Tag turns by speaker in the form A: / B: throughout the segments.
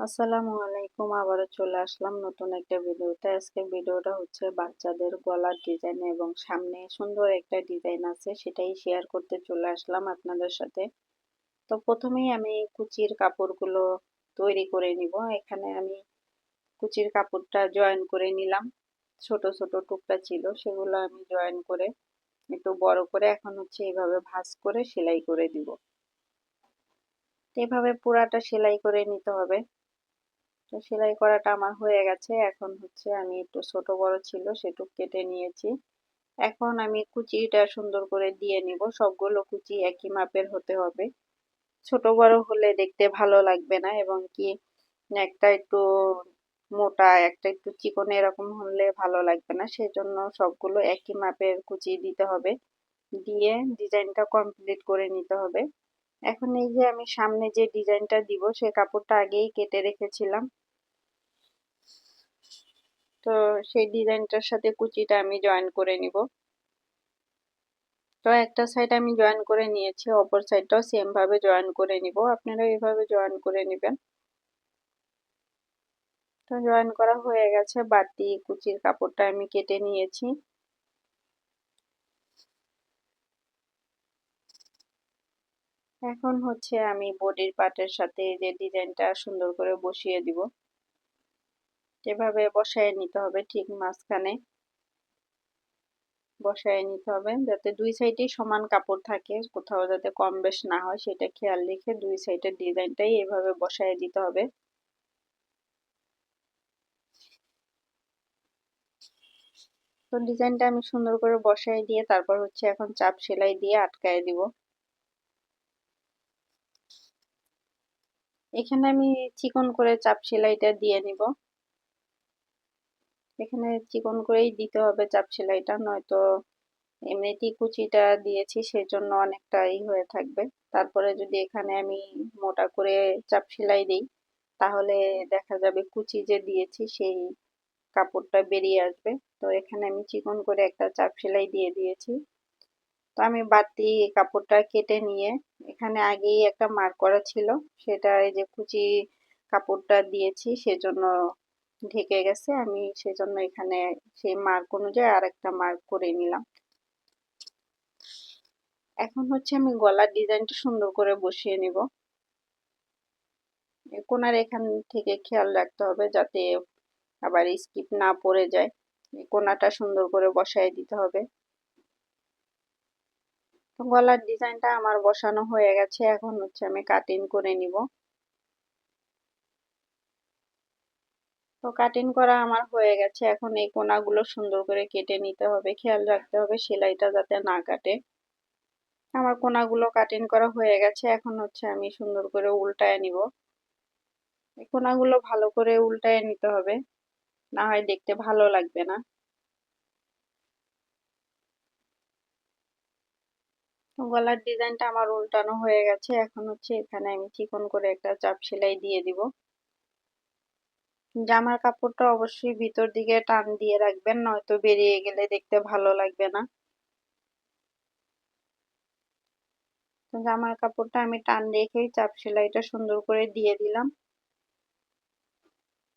A: আসসালামু আলাইকুম আবারও চলে আসলাম নতুন একটা ভিডিওতে। আজকে ভিডিওটা হচ্ছে বাচ্চাদের গলার ডিজাইন এবং সামনে সুন্দর একটা ডিজাইন আছে, সেটাই শেয়ার করতে চলে আসলাম আপনাদের সাথে। তো প্রথমেই আমি কুচির কাপড়গুলো তৈরি করে নিব। এখানে আমি কুচির কাপড়টা জয়েন করে নিলাম। ছোট ছোট টুকরা ছিল, সেগুলো আমি জয়েন করে একটু বড় করে এখন হচ্ছে এইভাবে ভাঁজ করে সেলাই করে দিব। এভাবে পুরাটা সেলাই করে নিতে হবে। তো সেলাই করাটা আমার হয়ে গেছে। এখন হচ্ছে আমি একটু ছোট বড় ছিল, সেটুক কেটে নিয়েছি। এখন আমি কুচিটা সুন্দর করে দিয়ে নিব। সবগুলো কুচি একই মাপের হতে হবে। ছোট বড় হলে দেখতে ভালো লাগবে না এবং কি একটা একটু মোটা, একটা একটু চিকন এরকম হলে ভালো লাগবে না। সেজন্য সবগুলো একই মাপের কুচি দিতে হবে। দিয়ে ডিজাইনটা কমপ্লিট করে নিতে হবে। এখন এই যে আমি সামনে যে ডিজাইনটা দিব, সে কাপড়টা আগেই কেটে রেখেছিলাম। তো সেই ডিজাইনটার সাথে কুচিটা আমি জয়েন করে নিব। তো একটা সাইড আমি জয়েন করে নিয়েছি, অপর সাইডটাও সেম ভাবে জয়েন করে নিব। আপনারা এভাবে জয়েন করে নেবেন। তো জয়েন করা হয়ে গেছে বাড়তি কুচির কাপড়টা আমি কেটে নিয়েছি। এখন হচ্ছে আমি বডির পার্টের সাথে যে ডিজাইনটা সুন্দর করে বসিয়ে দিব। এভাবে বসায় নিতে হবে ঠিক মাঝখানে। বসায় নিতে হবে যাতে দুই সাইডেই সমান কাপড় থাকে, কোথাও যাতে কম বেশ না হয় সেটা খেয়াল রেখে দুই সাইডের ডিজাইনটাই এভাবে বসায় দিতে হবে। তো ডিজাইনটা আমি সুন্দর করে বসাই দিয়ে তারপর হচ্ছে এখন চাপ সেলাই দিয়ে আটকায় দিব। এখানে আমি চিকন করে চাপ সেলাইটা দিয়ে নিব। এখানে চিকন করেই দিতে হবে চাপ সেলাইটা, নয়তো এমনিতেই কুচিটা দিয়েছি সেজন্য অনেকটা ই হয়ে থাকবে। তারপরে যদি এখানে আমি মোটা করে চাপ সেলাই দিই, তাহলে দেখা যাবে কুচি যে দিয়েছি সেই কাপড়টা বেরিয়ে আসবে। তো এখানে আমি চিকন করে একটা চাপ সেলাই দিয়ে দিয়েছি। তো আমি বাড়তি কাপড়টা কেটে নিয়ে, এখানে আগেই একটা মার্ক করা ছিল, সেটা এই যে কুচি কাপড়টা দিয়েছি সেজন্য ঢেকে গেছে, আমি সেজন্য এখানে সেই মার্ক অনুযায়ী আর একটা মার্ক করে নিলাম। এখন হচ্ছে আমি গলার ডিজাইনটা সুন্দর করে বসিয়ে নিব। কোনার এখান থেকে খেয়াল রাখতে হবে যাতে আবার স্কিপ না পড়ে যায়। কোনাটা সুন্দর করে বসাই দিতে হবে। গলার ডিজাইনটা আমার বসানো হয়ে গেছে, এখন হচ্ছে আমি কাটিং করে নিব। তো কাটিং করা আমার হয়ে গেছে। এখন এই কোনাগুলো সুন্দর করে কেটে নিতে হবে, খেয়াল রাখতে হবে সেলাইটা যাতে না কাটে। আমার কোনাগুলো কাটিং করা হয়ে গেছে, এখন হচ্ছে আমি সুন্দর করে উল্টায় নিব। এই কোনাগুলো ভালো করে উল্টায় নিতে হবে, না হয় দেখতে ভালো লাগবে না। গলার ডিজাইনটা আমার উল্টানো হয়ে গেছে, এখন হচ্ছে এখানে আমি চিকন করে একটা চাপ সেলাই দিয়ে দিব। জামার কাপড়টা অবশ্যই ভিতর দিকে টান দিয়ে রাখবেন, নয়তো বেরিয়ে গেলে দেখতে ভালো লাগবে না। জামার কাপড়টা আমি টান রেখেই চাপ সেলাইটা সুন্দর করে দিয়ে দিলাম।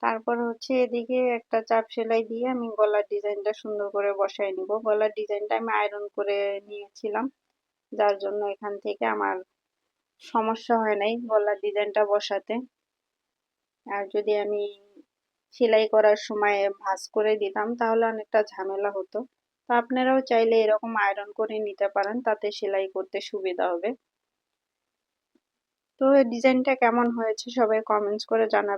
A: তারপর হচ্ছে এদিকে একটা চাপ সেলাই দিয়ে আমি গলার ডিজাইনটা সুন্দর করে বসাই নিব। গলার ডিজাইনটা আমি আয়রন করে নিয়েছিলাম, যার জন্য এখান থেকে আমার সমস্যা হয় নাই গলার ডিজাইনটা বসাতে। আর যদি আমি সেলাই করার সময় ভাঁজ করে দিতাম, তাহলে অনেকটা ঝামেলা হতো। তো আপনারাও চাইলে এরকম আয়রন করে নিতে পারেন, তাতে সেলাই করতে সুবিধা হবে। তো ডিজাইনটা কেমন হয়েছে সবাই কমেন্টস করে জানাবেন।